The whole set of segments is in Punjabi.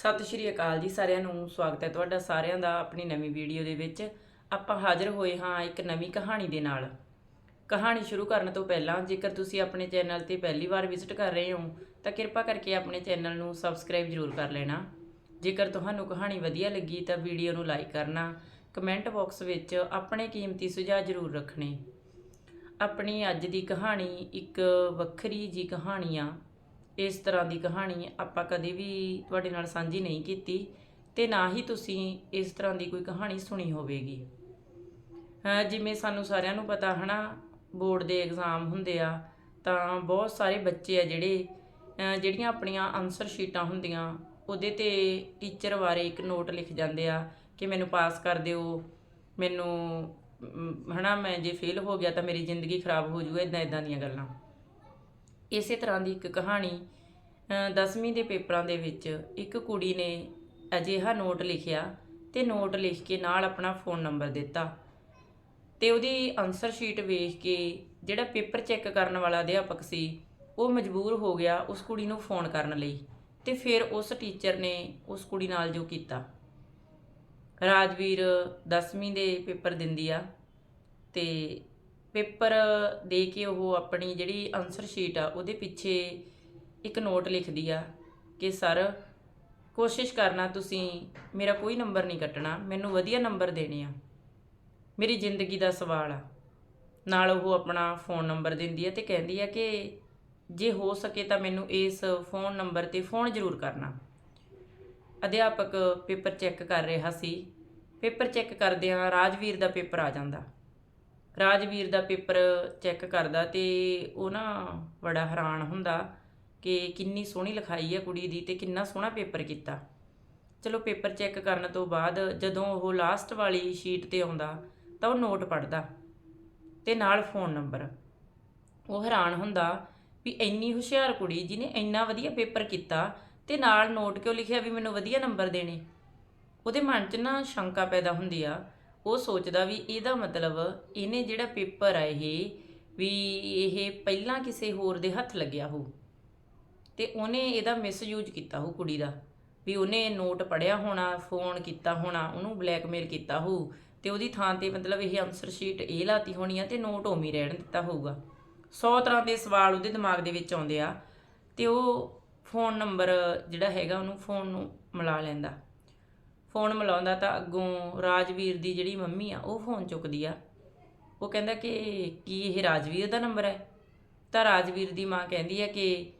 ਸਤਿ ਸ਼੍ਰੀ ਅਕਾਲ ਜੀ ਸਾਰਿਆਂ ਨੂੰ, ਸਵਾਗਤ ਹੈ ਤੁਹਾਡਾ ਸਾਰਿਆਂ ਦਾ ਆਪਣੀ ਨਵੀਂ ਵੀਡੀਓ ਦੇ ਵਿੱਚ। ਆਪਾਂ ਹਾਜ਼ਰ ਹੋਏ ਹਾਂ ਇੱਕ ਨਵੀਂ ਕਹਾਣੀ ਦੇ ਨਾਲ। ਕਹਾਣੀ ਸ਼ੁਰੂ ਕਰਨ ਤੋਂ ਪਹਿਲਾਂ, ਜੇਕਰ ਤੁਸੀਂ ਆਪਣੇ ਚੈਨਲ ਤੇ ਪਹਿਲੀ ਵਾਰ ਵਿਜ਼ਿਟ ਕਰ ਰਹੇ ਹੋ, ਤਾਂ ਕਿਰਪਾ ਕਰਕੇ ਆਪਣੇ ਚੈਨਲ ਨੂੰ ਸਬਸਕ੍ਰਾਈਬ ਜ਼ਰੂਰ ਕਰ ਲੈਣਾ। ਜੇਕਰ ਤੁਹਾਨੂੰ ਕਹਾਣੀ ਵਧੀਆ ਲੱਗੀ, ਤਾਂ ਵੀਡੀਓ ਨੂੰ ਲਾਈਕ ਕਰਨਾ, ਕਮੈਂਟ ਬਾਕਸ ਵਿੱਚ ਆਪਣੇ ਕੀਮਤੀ ਸੁਝਾਅ ਜ਼ਰੂਰ ਰੱਖਣੇ। ਆਪਣੀ ਅੱਜ ਦੀ ਕਹਾਣੀ ਇੱਕ ਵੱਖਰੀ ਜੀ ਕਹਾਣੀ ਆ। ਇਸ ਤਰ੍ਹਾਂ ਦੀ ਕਹਾਣੀ ਆਪਾਂ ਕਦੇ ਵੀ ਤੁਹਾਡੇ ਨਾਲ ਸਾਂਝੀ ਨਹੀਂ ਕੀਤੀ ਤੇ ਨਾ ਹੀ ਤੁਸੀਂ ਇਸ ਤਰ੍ਹਾਂ ਦੀ ਕੋਈ ਕਹਾਣੀ ਸੁਣੀ ਹੋਵੇਗੀ। ਜਿਵੇਂ ਸਾਨੂੰ ਸਾਰਿਆਂ ਨੂੰ ਪਤਾ ਹਨਾ ਬੋਰਡ ਦੇ ਐਗਜ਼ਾਮ ਹੁੰਦੇ ਆ ਤਾਂ ਬਹੁਤ ਸਾਰੇ ਬੱਚੇ ਆ ਜਿਹੜੇ ਜਿਹੜੀਆਂ ਆਪਣੀਆਂ ਆਨਸਰ ਸ਼ੀਟਾਂ ਹੁੰਦੀਆਂ ਉਹਦੇ ਤੇ ਟੀਚਰ ਬਾਰੇ ਇੱਕ ਨੋਟ ਲਿਖ ਜਾਂਦੇ ਆ ਕਿ ਮੈਨੂੰ ਪਾਸ ਕਰ ਦਿਓ ਮੈਨੂੰ ਅਮ, ਹਨਾ ਮੈਂ ਜੇ ਫੇਲ ਹੋ ਗਿਆ ਤਾਂ ਮੇਰੀ ਜ਼ਿੰਦਗੀ ਖਰਾਬ ਹੋ ਜੂਗਾ ਇਦਾਂ ਇਦਾਂ ਦੀਆਂ ਗੱਲਾਂ। ਇਸੇ ਤਰ੍ਹਾਂ ਦੀ ਇੱਕ ਕਹਾਣੀ 10ਵੀਂ ਦੇ ਪੇਪਰਾਂ ਦੇ ਵਿੱਚ ਇੱਕ ਕੁੜੀ ਨੇ ਅਜਿਹਾ ਨੋਟ ਲਿਖਿਆ ਤੇ ਨੋਟ ਲਿਖ ਕੇ ਨਾਲ ਆਪਣਾ ਫੋਨ ਨੰਬਰ ਦਿੱਤਾ ਤੇ ਉਹਦੀ ਆਨਸਰ ਸ਼ੀਟ ਵੇਖ ਕੇ ਜਿਹੜਾ ਪੇਪਰ ਚੈੱਕ ਕਰਨ ਵਾਲਾ ਅਧਿਆਪਕ ਸੀ, ਉਹ ਮਜਬੂਰ ਹੋ ਗਿਆ ਉਸ ਕੁੜੀ ਨੂੰ ਫੋਨ ਕਰਨ ਲਈ ਤੇ ਫਿਰ ਉਸ ਟੀਚਰ ਨੇ ਉਸ ਕੁੜੀ ਨਾਲ ਜੋ ਕੀਤਾ। ਰਾਜਵੀਰ 10ਵੀਂ ਦੇ ਪੇਪਰ ਦਿੰਦੀ ਆ ਤੇ ਪੇਪਰ ਦੇ ਕੇ ਉਹ ਆਪਣੀ ਜਿਹੜੀ ਆਨਸਰ ਸ਼ੀਟ ਆ, ਉਹਦੇ ਪਿੱਛੇ ਇੱਕ ਨੋਟ ਲਿਖਦੀ ਆ ਕਿ, ਸਰ, ਕੋਸ਼ਿਸ਼ ਕਰਨਾ ਤੁਸੀਂ, ਮੇਰਾ ਕੋਈ ਨੰਬਰ ਨਹੀਂ ਕੱਟਣਾ, ਮੈਨੂੰ ਵਧੀਆ ਨੰਬਰ ਦੇਣੇ ਆ। ਮੇਰੀ ਜ਼ਿੰਦਗੀ ਦਾ ਸਵਾਲ ਆ। ਨਾਲ ਉਹ ਆਪਣਾ ਫੋਨ ਨੰਬਰ ਦਿੰਦੀ ਹੈ ਤੇ ਕਹਿੰਦੀ ਹੈ ਕਿ, ਜੇ ਹੋ ਸਕੇ ਤਾਂ ਮੈਨੂੰ ਇਸ ਫੋਨ ਨੰਬਰ ਤੇ ਫੋਨ ਜ਼ਰੂਰ ਕਰਨਾ। ਅਧਿਆਪਕ ਪੇਪਰ ਚੈੱਕ ਕਰ ਰਿਹਾ ਸੀ। ਪੇਪਰ ਚੈੱਕ ਕਰਦਿਆਂ ਰਾਜਵੀਰ ਦਾ ਪੇਪਰ ਆ ਜਾਂਦਾ। ਰਾਜਵੀਰ ਦਾ ਪੇਪਰ ਚੈੱਕ ਕਰਦਾ ਤੇ ਉਹ ਨਾ ਬੜਾ ਹੈਰਾਨ ਹੁੰਦਾ ਕਿ ਕਿੰਨੀ ਸੋਹਣੀ ਲਿਖਾਈ ਹੈ ਕੁੜੀ ਦੀ ਤੇ ਕਿੰਨਾ ਸੋਹਣਾ ਪੇਪਰ ਕੀਤਾ। ਚਲੋ ਪੇਪਰ ਚੈੱਕ ਕਰਨ ਤੋਂ ਬਾਅਦ ਜਦੋਂ ਉਹ ਲਾਸਟ ਵਾਲੀ ਸ਼ੀਟ ਤੇ ਆਉਂਦਾ ਤਾਂ ਉਹ ਨੋਟ ਪੜਦਾ ਤੇ ਨਾਲ ਫੋਨ ਨੰਬਰ ਉਹ ਹੈਰਾਨ ਹੁੰਦਾ ਵੀ ਇੰਨੀ ਹੁਸ਼ਿਆਰ ਕੁੜੀ ਜਿਹਨੇ ਇੰਨਾ ਵਧੀਆ ਪੇਪਰ ਕੀਤਾ ਤੇ ਨਾਲ ਨੋਟ ਕਿਉਂ ਲਿਖਿਆ ਵੀ ਮੈਨੂੰ ਵਧੀਆ ਨੰਬਰ ਦੇਣੇ। ਉਹਦੇ ਮਨ 'ਚ ਨਾ ਸ਼ੰਕਾ ਪੈਦਾ ਹੁੰਦੀ ਆ ਉਹ ਸੋਚਦਾ ਵੀ ਇਹਦਾ ਮਤਲਬ ਇਹਨੇ ਜਿਹੜਾ ਪੇਪਰ ਆ ਇਹ, ਵੀ ਇਹ ਪਹਿਲਾਂ ਕਿਸੇ ਹੋਰ ਦੇ ਹੱਥ ਲੱਗਿਆ ਹੋ ਤੇ ਉਹਨੇ ਇਹਦਾ ਮਿਸਯੂਜ਼ ਕੀਤਾ ਹੋ ਕੁੜੀ ਦਾ, ਵੀ ਉਹਨੇ ਨੋਟ ਪੜਿਆ ਹੋਣਾ ਫੋਨ ਕੀਤਾ ਹੋਣਾ, ਉਹਨੂੰ ਬਲੈਕਮੇਲ ਕੀਤਾ ਹੋ ਤੇ ਉਹਦੀ ਥਾਂ ਤੇ ਮਤਲਬ ਇਹ ਆਨਸਰ ਸ਼ੀਟ ਇਹ ਲਾਤੀ ਹੋਣੀ ਆ ਤੇ ਨੋਟ ਉਵੇਂ ਰਹਿਣ ਦਿੱਤਾ ਹੋਊਗਾ। 100 ਤਰ੍ਹਾਂ ਦੇ ਸਵਾਲ ਉਹਦੇ ਦਿਮਾਗ ਦੇ ਵਿੱਚ ਆਉਂਦੇ ਆ, ਤੇ ਉਹ ਫੋਨ ਨੰਬਰ ਜਿਹੜਾ ਹੈਗਾ ਉਹਨੂੰ ਫੋਨ ਨੂੰ ਮਿਲਾ ਲੈਂਦਾ। ਫੋਨ ਮਿਲਾਉਂਦਾ ਤਾਂ ਅੱਗੋਂ ਰਾਜਵੀਰ ਦੀ ਜਿਹੜੀ ਮੰਮੀ ਆ, ਉਹ ਫੋਨ ਚੁੱਕਦੀ ਆ। ਉਹ ਕਹਿੰਦਾ ਕਿ ਕੀ ਇਹ ਰਾਜਵੀਰ ਦਾ ਨੰਬਰ ਹੈ? ਤਾਂ ਰਾਜਵੀਰ ਦੀ ਮਾਂ ਕਹਿੰਦੀ ਹੈ ਕਿ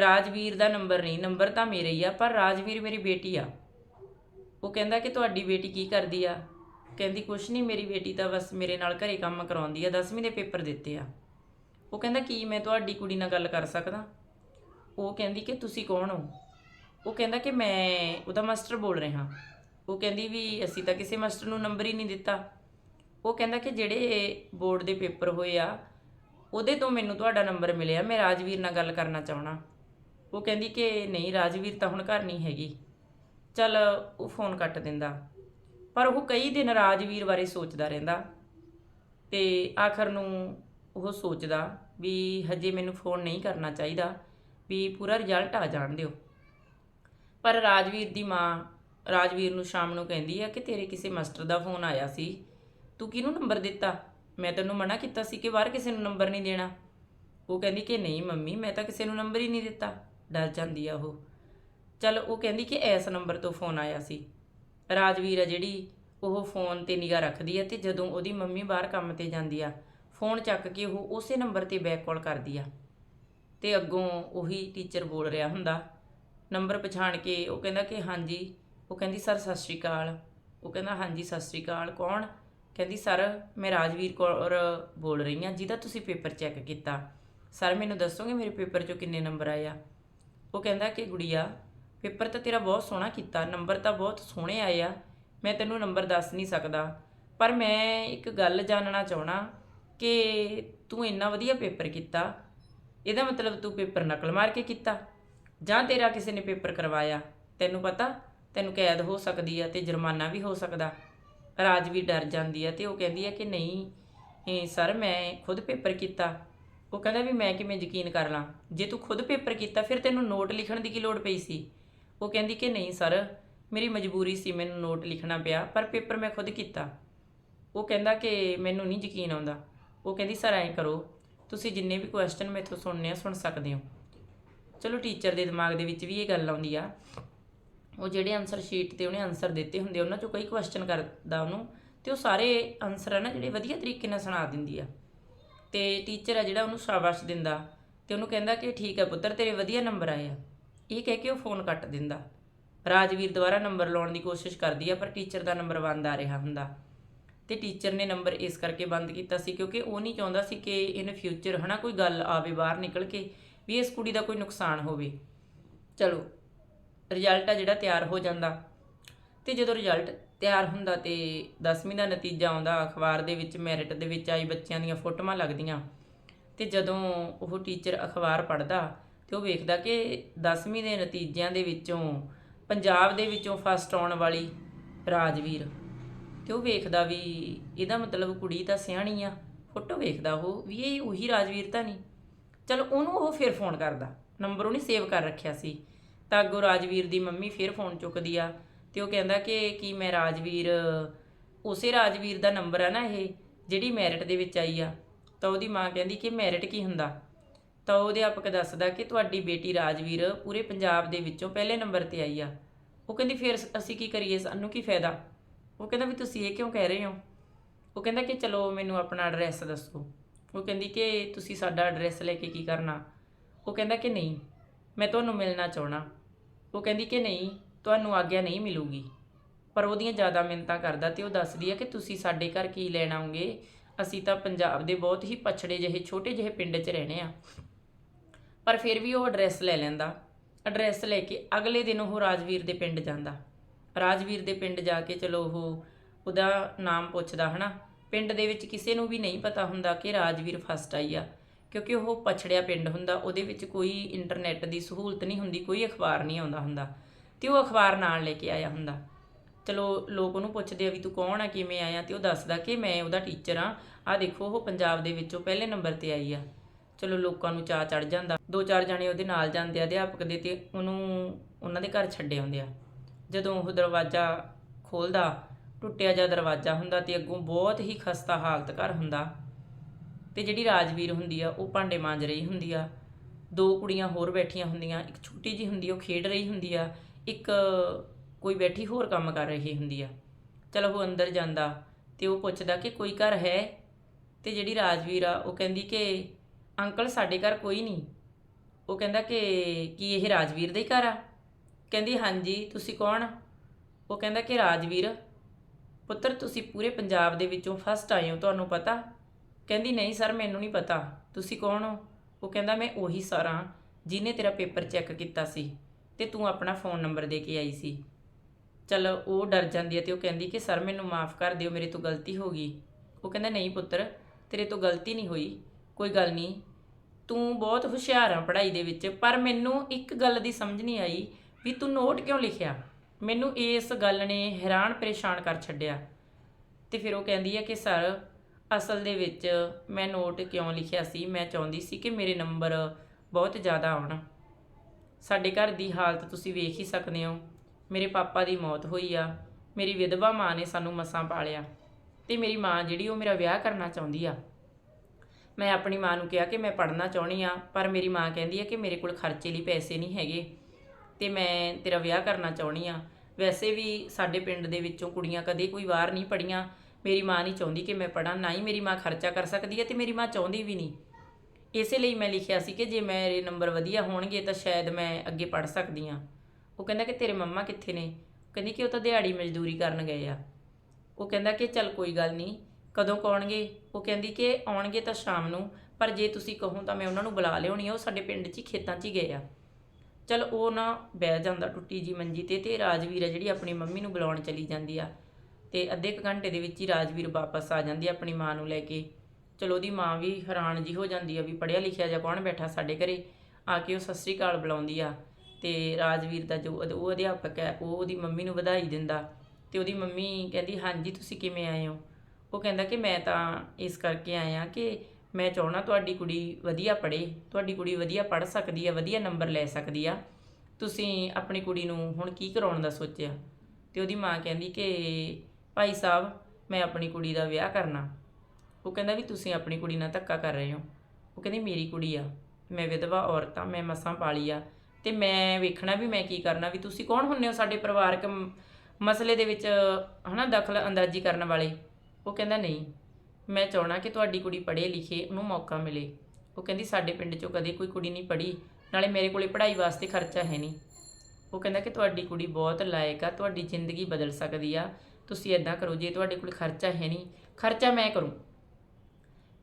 ਰਾਜਵੀਰ ਦਾ ਨੰਬਰ ਨਹੀਂ, ਨੰਬਰ ਤਾਂ ਮੇਰੇ ਹੀ ਆ, ਪਰ ਰਾਜਵੀਰ ਮੇਰੀ ਬੇਟੀ ਆ। ਉਹ ਕਹਿੰਦਾ ਕਿ ਤੁਹਾਡੀ ਬੇਟੀ ਕੀ ਕਰਦੀ ਆ? ਕਹਿੰਦੀ, ਕੁਛ ਨਹੀਂ, ਮੇਰੀ ਬੇਟੀ ਤਾਂ ਬਸ ਮੇਰੇ ਨਾਲ ਘਰੇ ਕੰਮ ਕਰਾਉਂਦੀ ਆ 10ਵੀਂ ਦੇ ਪੇਪਰ ਦਿੱਤੇ ਆ। ਉਹ ਕਹਿੰਦਾ, ਕੀ ਮੈਂ ਤੁਹਾਡੀ ਕੁੜੀ ਨਾਲ ਗੱਲ ਕਰ ਸਕਦਾ? ਉਹ ਕਹਿੰਦੀ ਕਿ ਤੁਸੀਂ ਕੌਣ ਹੋ? ਉਹ ਕਹਿੰਦਾ ਕਿ ਮੈਂ ਉਹਦਾ ਮਾਸਟਰ ਬੋਲ ਰਿਹਾ। ਉਹ ਕਹਿੰਦੀ ਵੀ ਅਸੀਂ ਤਾਂ ਕਿਸੇ ਮਾਸਟਰ ਨੂੰ ਨੰਬਰ ਹੀ ਨਹੀਂ ਦਿੱਤਾ। ਉਹ ਕਹਿੰਦਾ ਕਿ ਜਿਹੜੇ ਬੋਰਡ ਦੇ ਪੇਪਰ ਹੋਏ ਆ, ਉਹਦੇ ਤੋਂ ਮੈਨੂੰ ਤੁਹਾਡਾ ਨੰਬਰ ਮਿਲਿਆ, ਮੈਂ ਰਾਜਵੀਰ ਨਾਲ ਗੱਲ ਕਰਨਾ ਚਾਹਣਾ ਉਹ ਕਹਿੰਦੀ ਕਿ ਨਹੀਂ, ਰਾਜਵੀਰ ਤਾਂ ਹੁਣ ਘਰ ਨਹੀਂ ਹੈਗੀ। ਚੱਲ ਉਹ ਫੋਨ ਕੱਟ ਦਿੰਦਾ। ਪਰ ਉਹ ਕਈ ਦਿਨ ਰਾਜਵੀਰ ਬਾਰੇ ਸੋਚਦਾ ਰਹਿੰਦਾ ਤੇ ਆਖਰ ਨੂੰ ਉਹ ਸੋਚਦਾ ਵੀ ਹਜੇ ਮੈਨੂੰ ਫੋਨ ਨਹੀਂ ਕਰਨਾ ਚਾਹੀਦਾ, ਵੀ ਪੂਰਾ ਰਿਜ਼ਲਟ ਆ ਜਾਣ ਦਿਓ। ਪਰ ਰਾਜਵੀਰ ਦੀ ਮਾਂ ਰਾਜਵੀਰ ਨੂੰ ਸ਼ਾਮ ਨੂੰ ਕਹਿੰਦੀ ਆ ਕਿ ਤੇਰੇ ਕਿਸੇ ਮਾਸਟਰ ਦਾ ਫੋਨ ਆਇਆ ਸੀ। ਤੂੰ ਕਿਹਨੂੰ ਨੰਬਰ ਦਿੱਤਾ? ਮੈਂ ਤੈਨੂੰ ਮਨਾ ਕੀਤਾ ਸੀ ਕਿ ਬਾਹਰ ਕਿਸੇ ਨੂੰ ਨੰਬਰ ਨਹੀਂ ਦੇਣਾ। ਉਹ ਕਹਿੰਦੀ ਕਿ ਨਹੀਂ ਮੰਮੀ, ਮੈਂ ਤਾਂ ਕਿਸੇ ਨੂੰ ਨੰਬਰ ਹੀ ਨਹੀਂ ਦਿੱਤਾ। ਡਰ ਜਾਂਦੀ ਆ ਉਹ। ਚਲ ਉਹ ਕਹਿੰਦੀ ਕਿ ਐਸ ਨੰਬਰ ਤੋਂ ਫੋਨ ਆਇਆ ਸੀ। ਰਾਜਵੀਰ ਆ ਜਿਹੜੀ, ਉਹ ਫੋਨ ਤੇ ਨਿਗਾਹ ਰੱਖਦੀ ਆ ਤੇ ਜਦੋਂ ਉਹਦੀ ਮੰਮੀ ਬਾਹਰ ਕੰਮ ਤੇ ਜਾਂਦੀ ਆ, ਫੋਨ ਚੱਕ ਕੇ ਉਹ ਉਸੇ ਨੰਬਰ ਤੇ ਬੈਕ ਕਾਲ ਕਰਦੀ ਆ। ਤੇ ਅੱਗੋਂ ਉਹੀ ਟੀਚਰ ਬੋਲ ਰਿਹਾ ਹੁੰਦਾ, ਨੰਬਰ ਪਛਾਣ ਕੇ ਉਹ ਕਹਿੰਦਾ ਕਿ ਹਾਂਜੀ ਉਹ ਕਹਿੰਦੀ, ਸਰ, ਸਤਿ ਸ਼੍ਰੀ ਅਕਾਲ। ਉਹ ਕਹਿੰਦਾ, ਹਾਂਜੀ, ਸਤਿ ਸ਼੍ਰੀ ਅਕਾਲ। ਕੌਣ? ਕਹਿੰਦੀ, ਸਰ, ਮੈਂ ਰਾਜਵੀਰ ਕੌਰ ਬੋਲ ਰਹੀ ਹਾਂ, ਜਿਹਦਾ ਤੁਸੀਂ ਪੇਪਰ ਚੈੱਕ ਕੀਤਾ। ਸਰ, ਮੈਨੂੰ ਦੱਸੋਗੇ ਮੇਰੇ ਪੇਪਰ 'ਚੋਂ ਕਿੰਨੇ ਨੰਬਰ ਆਏ ਆ? ਉਹ ਕਹਿੰਦਾ ਕਿ, ਗੁੜੀਆ, ਪੇਪਰ ਤਾਂ ਤੇਰਾ ਬਹੁਤ ਸੋਹਣਾ ਕੀਤਾ, ਨੰਬਰ ਤਾਂ ਬਹੁਤ ਸੋਹਣੇ ਆਏ ਆ। ਮੈਂ ਤੈਨੂੰ ਨੰਬਰ ਦੱਸ ਨਹੀਂ ਸਕਦਾ। ਪਰ ਮੈਂ ਇੱਕ ਗੱਲ ਜਾਣਨਾ ਚਾਹਣਾ ਕਿ ਤੂੰ ਇੰਨਾ ਵਧੀਆ ਪੇਪਰ ਕੀਤਾ। ਇਹਦਾ ਮਤਲਬ ਤੂੰ ਪੇਪਰ ਨਕਲ ਮਾਰ ਕੇ ਕੀਤਾ। ਜਾਂ ਤੇਰਾ ਕਿਸੇ ਨੇ ਪੇਪਰ ਕਰਵਾਇਆ, ਤੈਨੂੰ ਪਤਾ? ਤੈਨੂੰ ਕੈਦ ਹੋ ਸਕਦੀ ਆ ਤੇ ਜੁਰਮਾਨਾ ਵੀ ਹੋ ਸਕਦਾ। ਰਾਜ ਵੀ ਡਰ ਜਾਂਦੀ ਆ ਤੇ ਉਹ ਕਹਿੰਦੀ ਆ ਕਿ ਨਹੀਂ, ਇਹ ਸਰ ਮੈਂ ਖੁਦ ਪੇਪਰ ਕੀਤਾ। ਉਹ ਕਹਿੰਦਾ ਵੀ ਮੈਂ ਕਿਵੇਂ ਯਕੀਨ ਕਰ ਲਾਂ? ਜੇ ਤੂੰ ਖੁਦ ਪੇਪਰ ਕੀਤਾ, ਫਿਰ ਤੈਨੂੰ ਨੋਟ ਲਿਖਣ ਦੀ ਕੀ ਲੋੜ ਪਈ ਸੀ? ਉਹ ਕਹਿੰਦੀ ਕਿ ਨਹੀਂ ਸਰ, ਮੇਰੀ ਮਜਬੂਰੀ ਸੀ ਮੈਨੂੰ ਨੋਟ ਲਿਖਣਾ ਪਿਆ, ਪਰ ਪੇਪਰ ਮੈਂ ਖੁਦ ਕੀਤਾ। ਉਹ ਕਹਿੰਦਾ ਕਿ ਮੈਨੂੰ ਨਹੀਂ ਯਕੀਨ ਆਉਂਦਾ। ਉਹ ਕਹਿੰਦੀ, ਸਰ, ਐਂ ਕਰੋ, ਤੁਸੀਂ ਜਿੰਨੇ ਵੀ ਕੁਐਸਚਨ ਮੈਥੋਂ ਸੁਣਨੇ ਆ, ਸੁਣ ਸਕਦੇ ਹੋ। ਚਲੋ ਟੀਚਰ ਦੇ ਦਿਮਾਗ ਦੇ ਵਿੱਚ ਵੀ ਇਹ ਗੱਲ ਆਉਂਦੀ ਆ ਉਹ ਜਿਹੜੇ ਆਨਸਰ ਸ਼ੀਟ ਤੇ ਉਹਨੇ ਆਨਸਰ ਦਿੱਤੇ ਹੁੰਦੇ ਉਹਨਾਂ ਚੋਂ ਕਈ ਕੁਐਸਚਨ ਕਰਦਾ ਉਹਨੂੰ, ਤੇ ਉਹ ਸਾਰੇ ਆਨਸਰ ਆ ਨਾ ਜਿਹੜੇ ਵਧੀਆ ਤਰੀਕੇ ਨਾਲ ਸੁਣਾ ਦਿੰਦੀ ਆ। ਤੇ ਟੀਚਰ ਆ ਜਿਹੜਾ ਉਹਨੂੰ ਸ਼ਾਬਾਸ਼ ਦਿੰਦਾ, ਤੇ ਉਹਨੂੰ ਕਹਿੰਦਾ ਕਿ ਠੀਕ ਹੈ ਪੁੱਤਰ, ਤੇਰੇ ਵਧੀਆ ਨੰਬਰ ਆਏ ਆ। ਇਹ ਕਹਿ ਕੇ ਉਹ ਫੋਨ ਕੱਟ ਦਿੰਦਾ। ਰਾਜਵੀਰ ਦੁਬਾਰਾ ਨੰਬਰ ਲਾਉਣ ਦੀ ਕੋਸ਼ਿਸ਼ ਕਰਦੀ ਆ, ਪਰ ਟੀਚਰ ਦਾ ਨੰਬਰ ਬੰਦ ਆ ਰਿਹਾ ਹੁੰਦਾ। ਤੇ ਟੀਚਰ ਨੇ ਨੰਬਰ ਇਸ ਕਰਕੇ ਬੰਦ ਕੀਤਾ ਸੀ ਕਿਉਂਕਿ ਉਹ ਨਹੀਂ ਚਾਹੁੰਦਾ ਸੀ ਕਿ ਇਨ ਫਿਊਚਰ ਹਨਾ ਕੋਈ ਗੱਲ ਆਵੇ ਬਾਹਰ ਨਿਕਲ ਕੇ, ਵੀ ਇਸ ਕੁੜੀ ਦਾ ਕੋਈ ਨੁਕਸਾਨ ਹੋਵੇ। ਚਲੋ ਰਿਜ਼ਲਟ ਆ ਜਿਹੜਾ ਤਿਆਰ ਹੋ ਜਾਂਦਾ। ਤੇ ਜਦੋਂ ਰਿਜ਼ਲਟ ਤਿਆਰ ਹੁੰਦਾ ਤੇ 10ਵੀਂ ਦਾ ਨਤੀਜਾ ਆਉਂਦਾ, ਅਖਬਾਰ ਦੇ ਵਿੱਚ ਮੈਰਿਟ ਦੇ ਵਿੱਚ ਆਈ ਬੱਚਿਆਂ ਦੀਆਂ ਫੋਟੋਆਂ ਲੱਗਦੀਆਂ। ਤੇ ਜਦੋਂ ਉਹ ਟੀਚਰ ਅਖਬਾਰ ਪੜ੍ਹਦਾ ਤੇ ਉਹ ਵੇਖਦਾ ਕਿ 10ਵੀਂ ਦੇ ਨਤੀਜਿਆਂ ਦੇ ਵਿੱਚੋਂ, ਪੰਜਾਬ ਦੇ ਵਿੱਚੋਂ ਫਸਟ ਆਉਣ ਵਾਲੀ ਰਾਜਵੀਰ। ਤੇ ਉਹ ਵੇਖਦਾ ਵੀ ਇਹਦਾ ਮਤਲਬ ਕੁੜੀ ਤਾਂ ਸਿਆਣੀ ਆ। ਫੋਟੋ ਵੇਖਦਾ ਉਹ ਵੀ ਇਹ ਉਹੀ ਰਾਜਵੀਰ ਤਾਂ ਨਹੀਂ। ਚਲ ਉਹਨੂੰ ਉਹ ਫਿਰ ਫੋਨ ਕਰਦਾ। ਨੰਬਰ ਉਹਨੇ ਸੇਵ ਕਰ ਰੱਖਿਆ ਸੀ। ਤਾਂ ਅੱਗੋਂ ਰਾਜਵੀਰ ਦੀ ਮੰਮੀ ਫਿਰ ਫੋਨ ਚੁੱਕਦੀ ਆ ਤੇ ਉਹ ਕਹਿੰਦਾ ਕਿ ਕੀ ਮੈਂ ਰਾਜਵੀਰ, ਉਸੇ ਰਾਜਵੀਰ ਦਾ ਨੰਬਰ ਆ ਨਾ ਇਹ, ਜਿਹੜੀ ਮੈਰਿਟ ਦੇ ਵਿੱਚ ਆਈ ਆ। ਤਾਂ ਉਹਦੀ ਮਾਂ ਕਹਿੰਦੀ ਕਿ ਮੈਰਿਟ ਕੀ ਹੁੰਦਾ? ਤਾਂ ਉਹ ਅਧਿਆਪਕ ਦੱਸਦਾ ਕਿ ਤੁਹਾਡੀ ਬੇਟੀ ਰਾਜਵੀਰ ਪੂਰੇ ਪੰਜਾਬ ਦੇ ਵਿੱਚੋਂ ਪਹਿਲੇ ਨੰਬਰ ਤੇ ਆਈ ਆ। ਉਹ ਕਹਿੰਦੀ, ਫਿਰ ਅਸੀਂ ਕੀ ਕਰੀਏ? ਸਾਨੂੰ ਕੀ ਫਾਇਦਾ? ਉਹ ਕਹਿੰਦਾ, ਵੀ ਤੁਸੀਂ ਇਹ ਕਿਉਂ ਕਹਿ ਰਹੇ ਹੋ? ਉਹ ਕਹਿੰਦਾ ਕਿ, ਚਲੋ ਮੈਨੂੰ ਆਪਣਾ ਐਡਰੈਸ ਦੱਸੋ। ਉਹ ਕਹਿੰਦੀ ਕਿ, ਤੁਸੀਂ ਸਾਡਾ ਐਡਰੈਸ ਲੈ ਕੇ ਕੀ ਕਰਨਾ? ਉਹ ਕਹਿੰਦਾ ਕਿ, ਨਹੀਂ। ਮੈਂ ਤੁਹਾਨੂੰ ਮਿਲਣਾ ਚਾਹਣਾ ਉਹ ਕਹਿੰਦੀ ਕਿ ਨਹੀਂ, ਤੁਹਾਨੂੰ ਆਗਿਆ ਨਹੀਂ ਮਿਲੂਗੀ। ਪਰ ਉਹਦੀਆਂ ਜ਼ਿਆਦਾ ਮਿੰਨਤਾਂ ਕਰਦਾ ਤੇ ਉਹ ਦੱਸਦੀ ਹੈ ਕਿ ਤੁਸੀਂ ਸਾਡੇ ਘਰ ਕੀ ਲੈਣ ਆਉਂਗੇ। ਅਸੀਂ ਤਾਂ ਪੰਜਾਬ ਦੇ ਬਹੁਤ ਹੀ ਪਛੜੇ ਜਿਹੇ, ਛੋਟੇ ਜਿਹੇ ਪਿੰਡ 'ਚ ਰਹਿਣੇ ਆ। ਪਰ ਫਿਰ ਵੀ ਉਹ ਐਡਰੈਸ ਲੈ ਲੈਂਦਾ। ਐਡਰੈਸ ਲੈ ਕੇ ਅਗਲੇ ਦਿਨ ਉਹ ਰਾਜਵੀਰ ਦੇ ਪਿੰਡ ਜਾਂਦਾ। ਰਾਜਵੀਰ ਦੇ ਪਿੰਡ ਜਾ ਕੇ ਚਲੋ ਉਹ ਉਹਦਾ ਨਾਮ ਪੁੱਛਦਾ, ਹਨਾ? ਪਿੰਡ ਦੇ ਵਿੱਚ ਕਿਸੇ ਨੂੰ ਵੀ ਨਹੀਂ ਪਤਾ ਹੁੰਦਾ ਕਿ ਰਾਜਵੀਰ ਫਸਟ ਆਈ ਆ। ਕਿਉਂਕਿ ਉਹ ਪਛੜਿਆ ਪਿੰਡ ਹੁੰਦਾ, ਉਹਦੇ ਵਿੱਚ ਕੋਈ ਇੰਟਰਨੈਟ ਦੀ ਸਹੂਲਤ ਨਹੀਂ ਹੁੰਦੀ, ਕੋਈ ਅਖਬਾਰ ਨਹੀਂ ਆਉਂਦਾ ਹੁੰਦਾ। ਤੇ ਉਹ ਅਖਬਾਰ ਨਾਲ ਲੈ ਕੇ ਆਇਆ ਹੁੰਦਾ। ਚਲੋ, ਲੋਕ ਉਹਨੂੰ ਪੁੱਛਦੇ ਆ ਵੀ ਤੂੰ ਕੌਣ ਆ, ਕਿਵੇਂ ਆਇਆ? ਤੇ ਉਹ ਦੱਸਦਾ ਕਿ ਮੈਂ ਉਹਦਾ ਟੀਚਰ ਆ ਆ ਦੇਖੋ, ਉਹ ਪੰਜਾਬ ਦੇ ਵਿੱਚੋਂ ਪਹਿਲੇ ਨੰਬਰ ਤੇ ਆਈ ਆ। ਚਲੋ, ਲੋਕਾਂ ਨੂੰ ਚਾਹ ਚੜ ਜਾਂਦਾ। ਦੋ ਚਾਰ ਜਣੇ ਉਹਦੇ ਨਾਲ ਜਾਂਦੇ ਆ, ਅਧਿਆਪਕ ਦੇ, ਤੇ ਉਹਨੂੰ ਉਹਨਾਂ ਦੇ ਘਰ ਛੱਡੇ ਆਉਂਦੇ ਆ। ਜਦੋਂ ਉਹ ਦਰਵਾਜ਼ਾ ਖੋਲਦਾ ਟੁੱਟਿਆ ਜਿਹਾ ਦਰਵਾਜ਼ਾ ਹੁੰਦਾ ਤੇ ਅੱਗੋਂ ਬਹੁਤ ਹੀ ਖਸਤਾ ਹਾਲਤ ਘਰ ਹੁੰਦਾ। ਤੇ ਜਿਹੜੀ ਰਾਜਵੀਰ ਹੁੰਦੀ ਆ ਉਹ ਭਾਂਡੇ ਮਾਂਜ ਰਹੀ ਹੁੰਦੀ ਆ। ਦੋ ਕੁੜੀਆਂ ਹੋਰ ਬੈਠੀਆਂ ਹੁੰਦੀਆਂ ਇੱਕ ਛੋਟੀ ਜੀ ਹੁੰਦੀ ਆ, ਉਹ ਖੇਡ ਰਹੀ ਹੁੰਦੀ ਆ ਇੱਕ ਕੋਈ ਬੈਠੀ ਹੋਰ ਕੰਮ ਕਰ ਰਹੀ ਹੁੰਦੀ ਆ। ਚਲੋ ਉਹ ਅੰਦਰ ਜਾਂਦਾ ਤੇ ਉਹ ਪੁੱਛਦਾ ਕਿ ਕੋਈ ਘਰ ਹੈ? ਤੇ ਜਿਹੜੀ ਰਾਜਵੀਰ ਆ ਉਹ ਕਹਿੰਦੀ ਕਿ ਅੰਕਲ ਸਾਡੇ ਘਰ ਕੋਈ ਨਹੀਂ। ਉਹ ਕਹਿੰਦਾ ਕਿ ਕੀ ਇਹ ਰਾਜਵੀਰ ਦਾ ਹੀ ਘਰ ਆ? ਕਹਿੰਦੀ ਹਾਂਜੀ ਤੁਸੀਂ ਕੌਣ? ਉਹ ਕਹਿੰਦਾ ਕਿ ਰਾਜਵੀਰ ਪੁੱਤਰ ਤੁਸੀਂ ਪੂਰੇ ਪੰਜਾਬ ਦੇ ਵਿੱਚੋਂ ਫਸਟ ਆਏ ਹੋ ਤੁਹਾਨੂੰ ਪਤਾ? ਕਹਿੰਦੀ, ਨਹੀਂ ਸਰ, ਮੈਨੂੰ ਨਹੀਂ ਪਤਾ। ਤੁਸੀਂ ਕੌਣ ਹੋ? ਉਹ ਕਹਿੰਦਾ, ਮੈਂ ਉਹੀ ਸਰ ਹਾਂ, ਜਿਹਨੇ ਤੇਰਾ ਪੇਪਰ ਚੈੱਕ ਕੀਤਾ ਸੀ ਤੇ ਤੂੰ ਆਪਣਾ ਫੋਨ ਨੰਬਰ ਦੇ ਕੇ ਆਈ ਸੀ। ਚਲ, ਉਹ ਡਰ ਜਾਂਦੀ ਹੈ ਤੇ ਉਹ ਕਹਿੰਦੀ ਕਿ, ਸਰ, ਮੈਨੂੰ ਮਾਫ ਕਰ ਦਿਓ, ਮੇਰੇ ਤੋਂ ਗਲਤੀ ਹੋ ਗਈ। ਉਹ ਕਹਿੰਦਾ, ਨਹੀਂ ਪੁੱਤਰ, ਤੇਰੇ ਤੋਂ ਗਲਤੀ ਨਹੀਂ ਹੋਈ, ਕੋਈ ਗੱਲ ਨਹੀਂ। ਤੂੰ ਬਹੁਤ ਹੁਸ਼ਿਆਰ ਆ ਪੜ੍ਹਾਈ ਦੇ ਵਿੱਚ, ਪਰ ਮੈਨੂੰ ਇੱਕ ਗੱਲ ਦੀ ਸਮਝ ਨਹੀਂ ਆਈ ਵੀ ਤੂੰ ਨੋਟ ਕਿਉਂ ਲਿਖਿਆ? ਮੈਨੂੰ ਇਸ ਗੱਲ ਨੇ ਹੈਰਾਨ ਪਰੇਸ਼ਾਨ ਕਰ ਛੱਡਿਆ। ਤੇ ਫਿਰ ਉਹ ਕਹਿੰਦੀ ਹੈ ਕਿ, ਸਰ ਅਸਲ ਦੇ ਵਿੱਚ ਮੈਂ ਨੋਟ ਕਿਉਂ ਲਿਖਿਆ ਸੀ? ਮੈਂ ਚਾਹੁੰਦੀ ਸੀ ਕਿ ਮੇਰੇ ਨੰਬਰ ਬਹੁਤ ਜ਼ਿਆਦਾ ਆਉਣ। ਸਾਡੇ ਘਰ ਦੀ ਹਾਲਤ ਤੁਸੀਂ ਵੇਖ ਹੀ ਸਕਦੇ ਹੋ। ਮੇਰੇ ਪਾਪਾ ਦੀ ਮੌਤ ਹੋਈ ਆ। ਮੇਰੀ ਵਿਧਵਾ ਮਾਂ ਨੇ ਸਾਨੂੰ ਮਸਾਂ ਪਾਲਿਆ ਤੇ ਮੇਰੀ ਮਾਂ ਜਿਹੜੀ ਉਹ ਮੇਰਾ ਵਿਆਹ ਕਰਨਾ ਚਾਹੁੰਦੀ ਆ। ਮੈਂ ਆਪਣੀ ਮਾਂ ਨੂੰ ਕਿਹਾ ਕਿ ਮੈਂ ਪੜ੍ਹਨਾ ਚਾਹੁੰਦੀ ਆ, ਪਰ ਮੇਰੀ ਮਾਂ ਕਹਿੰਦੀ ਆ ਕਿ ਮੇਰੇ ਕੋਲ ਖਰਚੇ ਲਈ ਪੈਸੇ ਨਹੀਂ ਹੈਗੇ ਤੇ ਮੈਂ ਤੇਰਾ ਵਿਆਹ ਕਰਨਾ ਚਾਹੁੰਦੀ ਆ। ਵੈਸੇ ਵੀ ਸਾਡੇ ਪਿੰਡ ਦੇ ਵਿੱਚੋਂ ਕੁੜੀਆਂ ਕਦੇ ਕੋਈ ਬਾਹਰ ਨਹੀਂ ਪੜੀਆਂ ਮੇਰੀ ਮਾਂ ਨਹੀਂ ਚਾਹੁੰਦੀ ਕਿ ਮੈਂ ਪੜਾਂ ਨਾ ਹੀ ਮੇਰੀ ਮਾਂ ਖਰਚਾ ਕਰ ਸਕਦੀ ਹੈ ਤੇ ਮੇਰੀ ਮਾਂ ਚਾਹੁੰਦੀ ਵੀ ਨਹੀਂ। ਇਸੇ ਲਈ ਮੈਂ ਲਿਖਿਆ ਸੀ ਕਿ ਜੇ ਮੇਰੇ ਨੰਬਰ ਵਧੀਆ ਹੋਣਗੇ ਤਾਂ ਸ਼ਾਇਦ ਮੈਂ ਅੱਗੇ ਪੜ੍ਹ ਸਕਦੀ ਆ ਉਹ ਕਹਿੰਦਾ ਕਿ ਤੇਰੇ ਮੰਮਾ ਕਿੱਥੇ ਨੇ? ਕਹਿੰਦੀ ਕਿ ਉਹ ਤਾਂ ਦਿਹਾੜੀ ਮਜ਼ਦੂਰੀ ਕਰਨ ਗਏ ਆ। ਉਹ ਕਹਿੰਦਾ ਕਿ ਚੱਲ ਕੋਈ ਗੱਲ ਨਹੀਂ, ਕਦੋਂ ਕੌਣਗੇ ਉਹ ਕਹਿੰਦੀ ਕਿ ਆਉਣਗੇ ਤਾਂ ਸ਼ਾਮ ਨੂੰ, ਪਰ ਜੇ ਤੁਸੀਂ ਕਹੋ ਤਾਂ ਮੈਂ ਉਹਨਾਂ ਨੂੰ ਬੁਲਾ ਲਿਆਉਣੀ ਆ, ਉਹ ਸਾਡੇ ਪਿੰਡ 'ਚ ਹੀ ਖੇਤਾਂ 'ਚ ਹੀ ਗਏ ਆ। ਚਲ ਉਹ ਨਾ ਬਹਿ ਜਾਂਦਾ ਟੁੱਟੀ ਜੀ ਮੰਜੀ ਤੇ ਤੇ ਰਾਜਵੀਰ ਆ ਜਿਹੜੀ ਆਪਣੀ ਮੰਮੀ ਨੂੰ ਬੁਲਾਉਣ ਚਲੀ ਜਾਂਦੀ ਆ। ਤੇ ਅੱਧੇ ਕੁ ਘੰਟੇ ਦੇ ਵਿੱਚ ਹੀ ਰਾਜਵੀਰ ਵਾਪਸ ਆ ਜਾਂਦੀ ਆ ਆਪਣੀ ਮਾਂ ਨੂੰ ਲੈ ਕੇ। ਚਲੋ ਉਹਦੀ ਮਾਂ ਵੀ ਹੈਰਾਨ ਜੀ ਹੋ ਜਾਂਦੀ ਆ ਵੀ ਪੜਿਆ ਲਿਖਿਆ ਜਾਂ ਕੌਣ ਬੈਠਾ ਸਾਡੇ ਘਰੇ? ਆ ਕੇ ਉਹ ਸਤਿ ਸ੍ਰੀ ਅਕਾਲ ਬੁਲਾਉਂਦੀ ਆ ਤੇ ਰਾਜਵੀਰ ਦਾ ਜੋ ਅਧ- ਉਹ ਅਧਿਆਪਕ ਹੈ, ਉਹ ਉਹਦੀ ਮੰਮੀ ਨੂੰ ਵਧਾਈ ਦਿੰਦਾ ਤੇ ਉਹਦੀ ਮੰਮੀ ਕਹਿੰਦੀ, ਹਾਂਜੀ, ਤੁਸੀਂ ਕਿਵੇਂ ਆਏ ਹੋ? ਉਹ ਕਹਿੰਦਾ ਕਿ ਮੈਂ ਤਾਂ ਇਸ ਕਰਕੇ ਆਇਆ ਕਿ ਮੈਂ ਚਾਹਣਾ ਤੁਹਾਡੀ ਕੁੜੀ ਵਧੀਆ ਪੜ੍ਹੇ, ਤੁਹਾਡੀ ਕੁੜੀ ਵਧੀਆ ਪੜ੍ਹ ਸਕਦੀ ਹੈ ਵਧੀਆ ਨੰਬਰ ਲੈ ਸਕਦੀ ਆ। ਤੁਸੀਂ ਆਪਣੀ ਕੁੜੀ ਨੂੰ ਹੁਣ ਕੀ ਕਰਾਉਣ ਦਾ ਸੋਚਿਆ? ਤੇ ਉਹਦੀ ਮਾਂ ਕਹਿੰਦੀ ਕਿ ਭਾਈ ਸਾਹਿਬ, ਮੈਂ ਆਪਣੀ ਕੁੜੀ ਦਾ ਵਿਆਹ ਕਰਨਾ। ਉਹ ਕਹਿੰਦਾ ਵੀ ਤੁਸੀਂ ਆਪਣੀ ਕੁੜੀ ਨਾਲ ਧੱਕਾ ਕਰ ਰਹੇ ਹੋ। ਉਹ ਕਹਿੰਦੀ, ਮੇਰੀ ਕੁੜੀ ਆ। ਮੈਂ ਵਿਧਵਾ ਔਰਤ ਆ, ਮੈਂ ਮਸਾਂ ਪਾਲੀ ਆ। ਤੇ ਮੈਂ ਵੇਖਣਾ ਵੀ ਮੈਂ ਕੀ ਕਰਨਾ ਵੀ ਤੁਸੀਂ ਕੌਣ ਹੁੰਨੇ ਹੋ ਸਾਡੇ ਪਰਿਵਾਰਕ ਮਸਲੇ ਦੇ ਵਿੱਚ, ਹਨਾ, ਦਖਲ ਅੰਦਾਜ਼ੀ ਕਰਨ ਵਾਲੇ? ਉਹ ਕਹਿੰਦਾ, ਨਹੀਂ। ਮੈਂ ਚਾਹਣਾ ਕਿ ਤੁਹਾਡੀ ਕੁੜੀ ਪੜ੍ਹੇ ਲਿਖੇ, ਉਹਨੂੰ ਮੌਕਾ ਮਿਲੇ। ਉਹ ਕਹਿੰਦੀ, ਸਾਡੇ ਪਿੰਡ 'ਚੋਂ ਕਦੇ ਕੋਈ ਕੁੜੀ ਨਹੀਂ ਪੜ੍ਹੀ। ਨਾਲੇ ਮੇਰੇ ਕੋਲੇ ਪੜ੍ਹਾਈ ਵਾਸਤੇ ਖਰਚਾ ਹੈ ਨਹੀਂ। ਉਹ ਕਹਿੰਦਾ ਕਿ ਤੁਹਾਡੀ ਕੁੜੀ ਬਹੁਤ ਲਾਇਕ ਆ, ਤੁਹਾਡੀ ਜ਼ਿੰਦਗੀ ਬਦਲ ਸਕਦੀ ਆ। ਤੁਸੀਂ ਐਦਾਂ ਕਰੋ, ਜੇ ਤੁਹਾਡੇ ਕੋਲ ਖਰਚਾ ਹੈ ਨਹੀਂ, ਖਰਚਾ ਮੈਂ ਕਰੂੰ।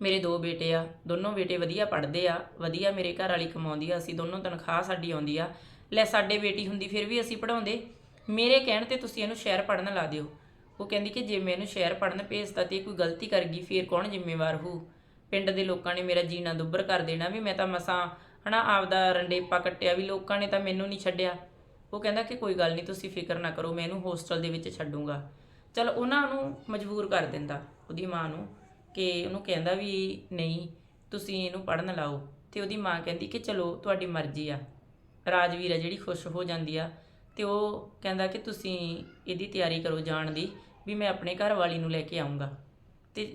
ਮੇਰੇ ਦੋ ਬੇਟੇ ਆ, ਦੋਨੋਂ ਬੇਟੇ ਵਧੀਆ ਪੜ੍ਹਦੇ ਆ, ਵਧੀਆ ਮੇਰੇ ਘਰ ਵਾਲੀ ਕਮਾਉਂਦੀ ਆ, ਅਸੀਂ ਦੋਨੋਂ ਤਨਖਾਹ ਸਾਡੀ ਆਉਂਦੀ ਆ। ਲੈ, ਸਾਡੇ ਬੇਟੀ ਹੁੰਦੀ ਫਿਰ ਵੀ ਅਸੀਂ ਪੜਾਉਂਦੇ ਮੇਰੇ ਕਹਿਣ ਤੇ ਤੁਸੀਂ ਇਹਨੂੰ ਸ਼ਹਿਰ ਪੜਨ ਲਾ ਦਿਓ। ਉਹ ਕਹਿੰਦੀ ਕਿ ਜੇ ਮੈਂ ਇਹਨੂੰ ਸ਼ਹਿਰ ਪੜਨ ਭੇਜਤਾ ਤੇ ਇਹ ਕੋਈ ਗਲਤੀ ਕਰ ਗਈ, ਫਿਰ ਕੌਣ ਜ਼ਿੰਮੇਵਾਰ ਹੋਊ? ਪਿੰਡ ਦੇ ਲੋਕਾਂ ਨੇ ਮੇਰਾ ਜੀਣਾ ਦੁੱਬਰ ਕਰ ਦੇਣਾ ਵੀ ਮੈਂ ਤਾਂ ਮਸਾਂ, ਹਨਾ, ਆਪਦਾ ਰੰਡੇਪਾ ਕੱਟਿਆ ਵੀ ਲੋਕਾਂ ਨੇ ਤਾਂ ਮੈਨੂੰ ਨਹੀਂ ਛੱਡਿਆ। ਉਹ ਕਹਿੰਦਾ ਕਿ ਕੋਈ ਗੱਲ ਨਹੀਂ, ਤੁਸੀਂ ਫਿਕਰ ਨਾ ਕਰੋ, ਮੈਂ ਇਹਨੂੰ ਹੋਸਟਲ ਦੇ ਵਿੱਚ ਛੱਡੂੰਗਾ। ਚਲ ਉਹਨਾਂ ਨੂੰ ਮਜਬੂਰ ਕਰ ਦਿੰਦਾ, ਉਹਦੀ ਮਾਂ ਨੂੰ, ਕਿ ਉਹਨੂੰ ਕਹਿੰਦਾ ਵੀ ਨਹੀਂ, ਤੁਸੀਂ ਇਹਨੂੰ ਪੜਨ ਲਾਓ। ਤੇ ਉਹਦੀ ਮਾਂ ਕਹਿੰਦੀ ਕਿ ਚਲੋ, ਤੁਹਾਡੀ ਮਰਜ਼ੀ ਆ। ਰਾਜਵੀਰ ਆ ਜਿਹੜੀ ਖੁਸ਼ ਹੋ ਜਾਂਦੀ ਆ, ਤੇ ਉਹ ਕਹਿੰਦਾ ਕਿ ਤੁਸੀਂ ਇਹਦੀ ਤਿਆਰੀ ਕਰੋ ਜਾਣ ਦੀ, ਵੀ ਮੈਂ ਆਪਣੇ ਘਰ ਵਾਲੀ ਨੂੰ ਲੈ ਕੇ ਆਉਂਗਾ ਤੇ